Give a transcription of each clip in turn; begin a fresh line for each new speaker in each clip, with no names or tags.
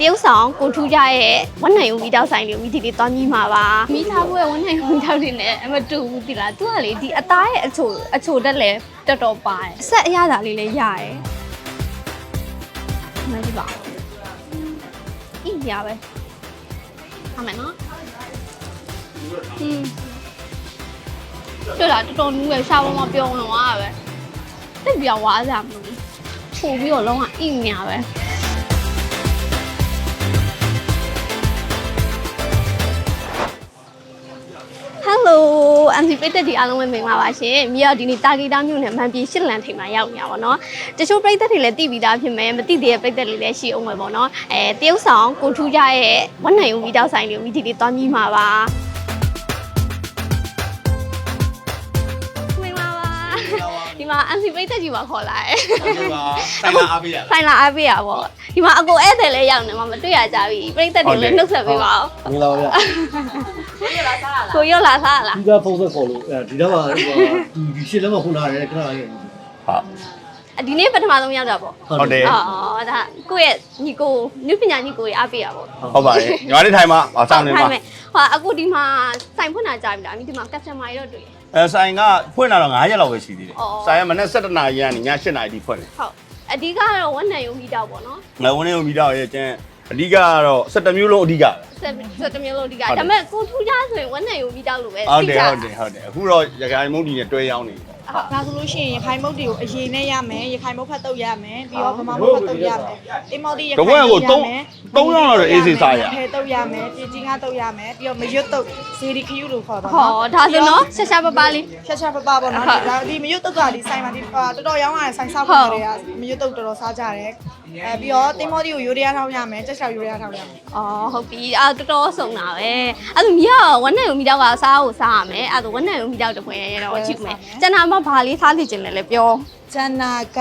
တရုတ်ဆောင်ကိုထူးကြရဲ့ဝန်နိုင်ဦးမိတောက်ဆိုင်လေးကိုမိဒီလေးသွားမြည်မှာပါမိသားဘူးရဲ့ဝန်နိုင်ဦးမိတောက်လေးနဲ့အမတူဘူးဒီလားသူကလေဒီအသားရဲ့အချိုအချိုတက်လဲတော်တော်ပါတယ်အဆက်အရသာလေးလည်းရတယ်မကြည့်ပါဘူးအင်းရပဲအမေနော်ဟင်းတွေ့လားတော်တော်နူးရရှာပေါ်မှာပြုံးတော့ရပဲတိတ်ပြောင်းသွားကြမလို့ပို့ပြီးတော့လုံးဝအင်းညာပဲ ဟယ်လိုအန်စီပိတ်သက်ဒီအားလုံးပဲမင်္ဂလာပါရှင်။မြေရောက်ဒီနေ့တာဂီတာမြို့နယ်မန်ပြည်ရှစ်လန်ထိပ်မှာရောက်နေတာပေါ့နော်။တချို့ပိတ်သက်တွေလည်းသိပြီးသားဖြစ်မယ်မသိသေးတဲ့ပိတ်သက်တွေလည်းရှိအောင်ပဲပေါ့နော်။အဲတရုတ်ဆောင်ကိုထူးကြရဲ့ဝန်နိုင်ဦးမိတောက်ဆိုင်လေးကိုမိဒီလေးသွားမြည်မှာပါ။ မှာအန်စီပိတ်သက်ကြီးပါခေါ်လာတယ်
ဟုတ်ပါဆိုင်လာအားပေးရ။
ဆိုင်လာအားပေးရပေါ့။ဒီမှာအကိုဧည့်သည်လည်းရောက်နေမှာမတွေ့ရကြပြီ။ပိတ်သက်တွေလည်းနှုတ်ဆက်ပေးပါဦး
မင်္ဂလာပါဗျာ။
ကိုရောလာစားလား
ဒီကဖုန်းဆက်ခေါ်လို့အဲဒီတော့ဟိုဒီရှစ်လက်မခုလာတယ်ခဏလေး
ဟုတ်။
ဒီနေ့ပထမဆုံးရောက်တာပေါ့။
ဟုတ်တယ်
အော်ဒါကိုယ့်ရဲ့ညီကိုနုပညာညီကိုရဲ့အားပေးရပါ
ဟုတ်ပါတယ်ညီမလေးထိုင်မှာအဆောင်နေမှာ
မယ်ဟောအခုဒီမှာစိုင်ဖွင့်တာကြာပြီလားအမိဒီမှာ customer တွေတော့တွေ့တယ်
အဲဆိုင်ကဖွင့်လာတော့9ရက်လောက်ပဲရှိသေးတယ်
အော်
ဆိုင်ကမနေ့7နာရီကနေည7နာရီထိဖွင့်တယ်
ဟုတ်အဓိကတော့ဝန်နိုင်ယုံမိတော့ပေါ့နော်
ငါဝင်းနေကိုမိတော့ရဲ့ကျန်အဓိကကတော့7မျိုးလုံးအဓိကပဲ
ဆက်ဆက်တစ်မျိုးလုံးအဓိက
ဟုတ်တယ်
ဒါပေမဲ့ကိုထူးကြဆိုရင်ဝန်နိုင်ယုံမိတော့လို့ပဲ
ဟုတ်တယ်
သိကြ
ဟုတ်တယ်ဟုတ်တယ်အခုတော့ရခိုင်မုန်တီနဲ့တွဲရောင်းနေတယ်
ဒါဆိုလို့ရှိရင်ရခိုင်မုတ်တွေကိုအရင်နဲ့ရမယ်ရခိုင်မုတ်ဖတ်တုတ်ရမယ်ပြီးတော့ဗမာမုတ်ဖတ်တုတ်ရမယ်အင်မော်တီရ
တ
ခိုင်
ဝက်ကို
ရ
3
မယ်
3ရောင်းတော့အေးစေးစားရ
ဖဲတုတ်ရမယ်ပြည်ကြီးငါတုတ်ရမယ်ပြီးတော့မရွတ်တုတ်ဇေဒီခယူလို့ခေါ်တာ
ဟောဒါဆိုနော်ရှာရှာပပလေး
ဖြတ်ချက်ပပပေါ့နော်
ဟုတ်
ဒါဒီမရွတ်တုတ်ကဒီဆိုင်မှာဒီအာတော်တော်ရောင်းရတဲ့ဆိုင်ဆောက်
ဟု
ပုံ
တ်
တွေကမရွတ်တုတ်တော်တော်စားကြတယ်အဲပြီးတော့တင်မော်တီကိုရိုးရရထောင်းရမယ်ကြက်ချောက်ရိုးရရထောင်းရမယ်
အော်ဟုတ်ပြီအဲ့တော်တော်စုံတာပဲအဲ့လိုမြေကဝန်နိုင်ယုံမိတော့ကစားကိုစားရမယ်အဲ့ဒါဝန်နိုင်ယုံမိတော့တခွင်ရတော့ကြည့်မယ်ကျန်တာမှဘာလေးစားလိကျင်လဲလဲပြော
ကျန်နာက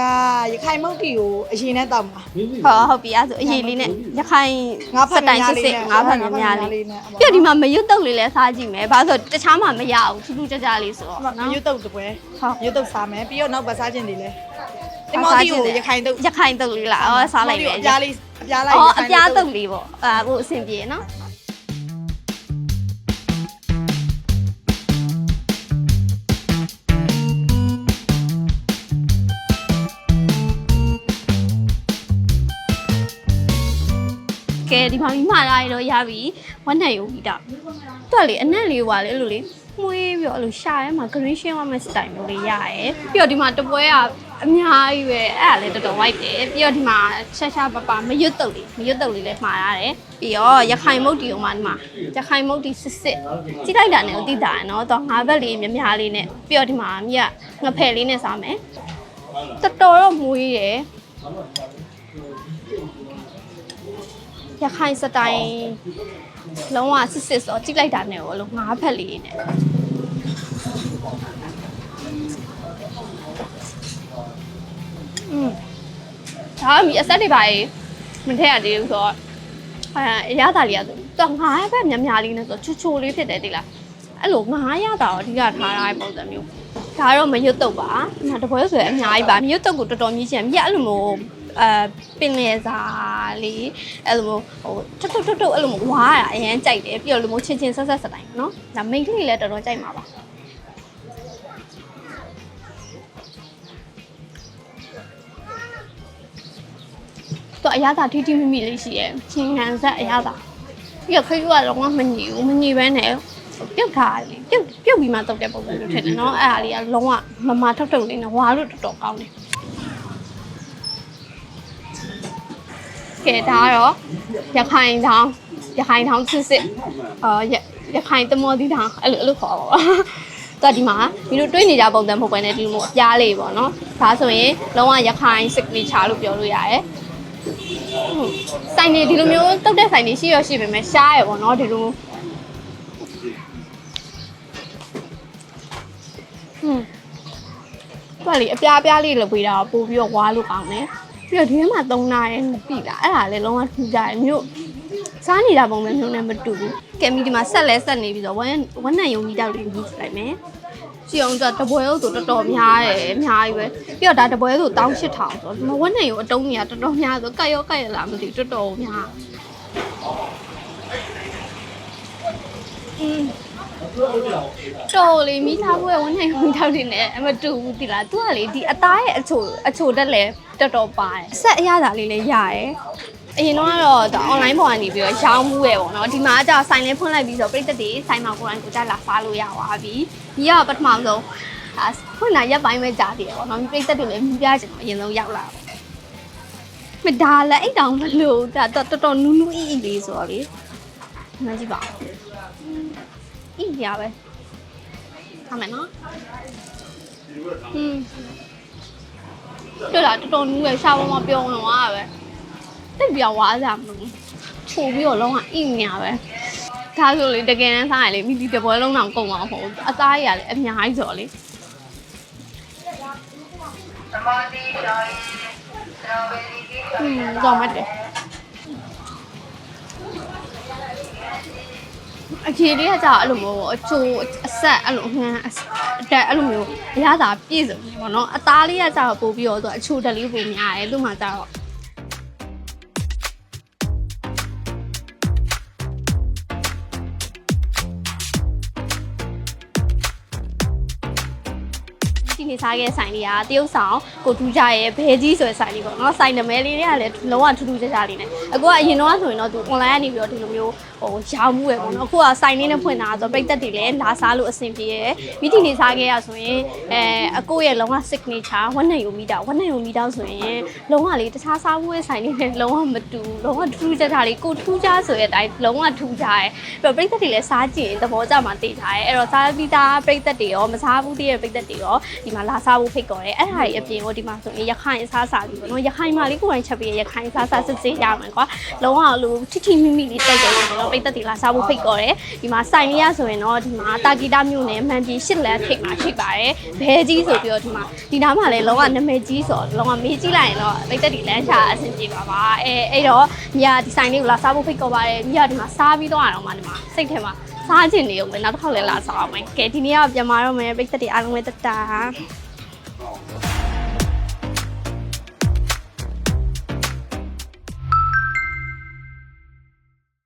ရခိုင်မုတ်တီကိုအရင်နဲ့တောက်မှာ
ဟောဟုတ်ပြီအဲ့ဆိုအရေးလေးနဲ့ရခိုင်
ငါးဖက်
စတိုင်စစ်စစ်
များလေးနဲ့
ငါးဖက်များများလေး
ငါးဖက်များလေးနဲ့
ပြီးတော့ဒီမှာမရွတ်တုတ်လေးလည်းစားကြည့်မယ်ဘာလို့ဆိုတခြားမှမရဘူးထူးထူးခြားခြားလေးဆိုတော့
မ
နော်
ရွတ်တုတ်တပွဲ
ဟုတ်
ရွတ်တုတ်စားမယ်ပြီးတော့နောက်ပါစားခြင်းတွေလဲတင်မော်တီကိုရခိုင်တုတ်
ရခိုင်တုတ်လေးလားအော်စားလိုက်မယ်
အပြားလေးအပြားလိုက်
အော်အပြားတုတ်လေးပေါ့အာဟိုအဆင်ပြေနော် ဒီမှာမိမှားလာရတော့ရပြီဝမ်းနဲ့ယူပြီးတော့သူကလေအနက်လေးဟွာလေအဲ့လိုလေမှုေးပြီးတော့အဲ့လိုရှာရဲမှာ green ရှင်းသွားမဲ့ style မျိုးလေးရရဲပြီးတော့ဒီမှာတပွဲကအများကြီးပဲအဲ့ဒါလည်းတော်တော် white တယ်ပြီးတော့ဒီမှာရှာရှာပပမရွတ်တုတ်လေးမရွတ်တုတ်လေးလည်းမှားရတယ်ပြီးတော့ရခိုင်မုတ်တီဥမာဒီမှာရခိုင်မုတ်တီစစ်စစ်ကြည့်လိုက်တာနဲ့ဥတိတာရယ်နော်တော့ငါးဘက်လေးများများလေးနဲ့ပြီးတော့ဒီမှာမြတ်ငဖယ်လေးနဲ့စားမယ်တော်တော်တော့မွေးတယ် ရခိုင်စတိုင်လုံးဝစစ်စစ်ဆိုကြည့်လိုက်တာနဲ့ဟိုလိုငါးဖက်လေးနဲ့อืมဒါမှမီအဆက်တွေပါရေးမထည့်ရသေးဘူးဆိုတော့အဲအရသာလေးကဆိုတော့ငါးဖက်များများလေးနဲ့ဆိုချိုချိုလေးဖြစ်တယ်တိလားအဲ့လိုငါးရတာတော့အဓိကထားရတဲ့ပုံစံမျိုးဒါတော့မရွတ်တော့ပါငါတပွဲဆိုရင်အများကြီးပါမရွတ်တော့ကိုတော်တော်မြည်ချင်မြက်အဲ့လိုမျိုး အဲပင်လေစာလေးအဲ့လိုမျိုးဟိုတွတ်တွတ်တွတ်တွတ်အဲ့လိုမျိုးဝါးရအရင်ကြိုက်တယ်ပြီးတော့လိုမျိုးချင်းချင်းဆက်ဆက်စတိုင်းပေါ့နော်ဒါမိတ်ကလေးလည်းတော်တော်ကြိုက်မှာပါတော့အရသာထိထိမိမိလေးရှိရဲ့ချင်းဟန်ဆက်အရသာပြီးတော့ခရီးကတော့မညီဘူးမညီဘဲနဲ့ပြုတ်ထားတယ်ပြုတ်ပြုတ်ပြီးမှတုတ်တဲ့ပုံစံမျိုးဖြစ်တယ်နော်အဲ့ဒါလေးကလုံးဝမမထုတ်ထုတ်လေးနဲ့ဝါလို့တော်တော်ကောင်းတယ် ကဲဒါကတော့ရခိုင်တောင်ရခိုင်တောင်စစ်စစ်အာရရခိုင်တမောတိတောင်အဲ့လိုအဲ့လိုခေါ်ပါတော့တော့ဒီမှာဒီလိုတွေးနေကြပုံစံမဟုတ်ဘဲနဲ့ဒီလိုမျိုးအပြားလေးပေါ့နော်ဒါဆိုရင်လုံးဝရခိုင် signature လို့ပြောလို့ရတယ်ဆိုင်နေဒီလိုမျိုးတုတ်တဲ့ဆိုင်နေရှိရရှိပေမဲ့ရှားရပေါ့နော်ဒီလိုဟွန်းသူကလေအပြားအပြားလေးလောက်ပေးတာပို့ပြီးတော့ဝါလို့ကောင်းတယ် ပြီးတော့ဒီထဲမှာသုံးနာရဲပြီလားအဲ့ဒါလည်းလုံးဝထူးကြတယ်မြို့စားနေတာပုံပဲမျိုးနဲ့မတူဘူးကဲမီဒီမှာဆက်လဲဆက်နေပြီးတော့ဝမ်းဝမ်းနိုင်ယုံကြီးတောက်လေးကြီးလိုက်မယ်ကြည့်အောင်ဆိုတပွဲဆိုတော်တော်များတယ်အများကြီးပဲပြီးတော့ဒါတပွဲဆို18000ဆိုတော့ဒီမှာဝက်နေရောအတုံးကြီးကတော်တော်များဆိုကတ်ရောကတ်ရလားမသိဘူးတော်တော်များอืม တော်လေမိသားဖို့ရဲ့ဝန်နိုင်ဝန်ထောက်တွေနဲ့အမတူဘူးတိလား तू ကလေဒီအသားရဲ့အချိုအချိုတက်လဲတော်တော်ပါတယ်အဆက်အရသာလေးလည်းရတယ်အရင်တော့ကတော့ဒါ online ပေါ်ကနေပြီးတော့ရောင်းမှုရယ်ပေါ့နော်ဒီမှာကျဆိုင်လေးဖွင့်လိုက်ပြီးဆိုပြိတ္တတွေဆိုင်မှာကိုယ်တိုင်ကိုယ်ကြလာစားလို့ရပါပြီဒီကပထမဆုံးအာဖွင့်လာရက်ပိုင်းပဲကြာသေးတယ်ပေါ့နော်ပြိတ္တတွေလည်းမြပြချင်တော့အရင်ဆုံးရောက်လာတော့မဒါလည်းအိတ်တောင်မလို့ဒါတော်တော်နူးနူးအီအီလေးဆိုတော့လေမကြည့်ပါ အင်းရပဲ။ထားမယ်နော်။อืมတို့လားတော်တော်နူးရရှာပေါ်မှာပြောင်းဝင်သွားတာပဲ။တက်ပြောင်းသွားကြမလို့။ထိုးပြီးတော့လုံးဝအင်းညာပဲ။ဒါဆိုလေတကယ်တမ်းစားရလေမိဒီတပွဲလုံးတော့ကုန်အောင်ပေါ့။အသားရလေအများကြီးဆိုလေ။သမားဒီတော့တော်ပဲဒီတော့ အခြေလေးကကြာအဲ့လိုမျိုးပေါ့အချိုးအဆက်အဲ့လိုဟန်အတက်အဲ့လိုမျိုးအရသာပြည့်စုံတယ်ပေါ့နော်အသားလေးကကြာတော့ပို့ပြီးတော့သူအချိုးတက်လေးပိုများတယ်သူ့မှာကြာတော့ဒီနေ့စားခဲ့တဲ့ဆိုင်လေးကတရုတ်ဆောင်ကိုထူးကြရဲ့ဘဲကြီးဆိုတဲ့ဆိုင်လေးပေါ့နော်ဆိုင်နမဲလေးတွေကလည်းလုံးဝထူးထူးခြားခြားလေးနဲ့အခုကအရင်တော့ဆိုရင်တော့သူ online ကနေပြီးတော့ဒီလိုမျိုးဟိုရောင်းမှုရပေါ့နော်အခုကဆိုင်လေးနဲ့ဖွင့်တာဆိုပိတ်သက်တွေလည်းလာစားလို့အဆင်ပြေရယ်မိတီနေစားခဲ့ရဆိုရင်အဲအကိုရဲ့လုံးဝ signature ဝက်နိုင်ယိုမီတာဝက်နိုင်ယိုမီတာဆိုရင်လုံးဝလေတခြားစားမှုရဲ့ဆိုင်လေးနဲ့လုံးဝမတူလုံးဝထူးထူးခြားခြားလေးကိုထူးခြားဆိုတဲ့အတိုင်းလုံးဝထူးခြားရယ်ပြီးတော့ပိတ်သက်တွေလည်းစားကြည့်ရင်သဘောကျမှသိထားရယ်အဲ့တော့စားပြီးသားပိတ်သက်တွေရောမစားဘူးတည်းရဲ့ပိတ်သက်တွေရောဒီမှာလာစားဖို့ဖိတ်ခေါ်တယ်အဲ့ဒါကြီးအပြင်ကိုဒီမှာဆိုရင်ရခိုင်စားစားပြီးပေါ့နော်ရခိုင်မှာလေးကိုယ်တိုင်ချက်ပြီးရခိုင်စားစားစစ်စစ်ရမယ်ကွာလုံးဝလို့ထိထိမိမိလေးတိုက်တယ်ဆိုတော့ပိတ်သက်တွေလာစားဖို့ဖိတ်ခေါ်တယ်ဒီမှာဆိုင်လေးရဆိုရင်တော့ဒီမှာတာဂီတာမြို့နယ်မန်ပြည်ရှစ်လမ်းထိပ်မှာရှိပါတယ်ဘဲကြီးဆိုပြီးတော့ဒီမှာဒီနားမှာလည်းလုံးဝနာမည်ကြီးဆိုတော့လုံးဝမေးကြည့်လိုက်ရင်တော့ပိတ်သက်တွေလမ်းချအဆင်ပြေပါပါအဲအဲ့တော့မြာဒီဆိုင်လေးကိုလာစားဖို့ဖိတ်ခေါ်ပါတယ်မြာဒီမှာစားပြီးတော့အောင်မှဒီမှာစိတ်ထဲမှာစားချင်နေုံပဲနောက်တစ်ခေါက်လည်းလာစားအောင်မယ်ကဲဒီနေ့ကပြန်มาတော့မယ်ပိတ်သက်တွေအားလုံးပဲတတာ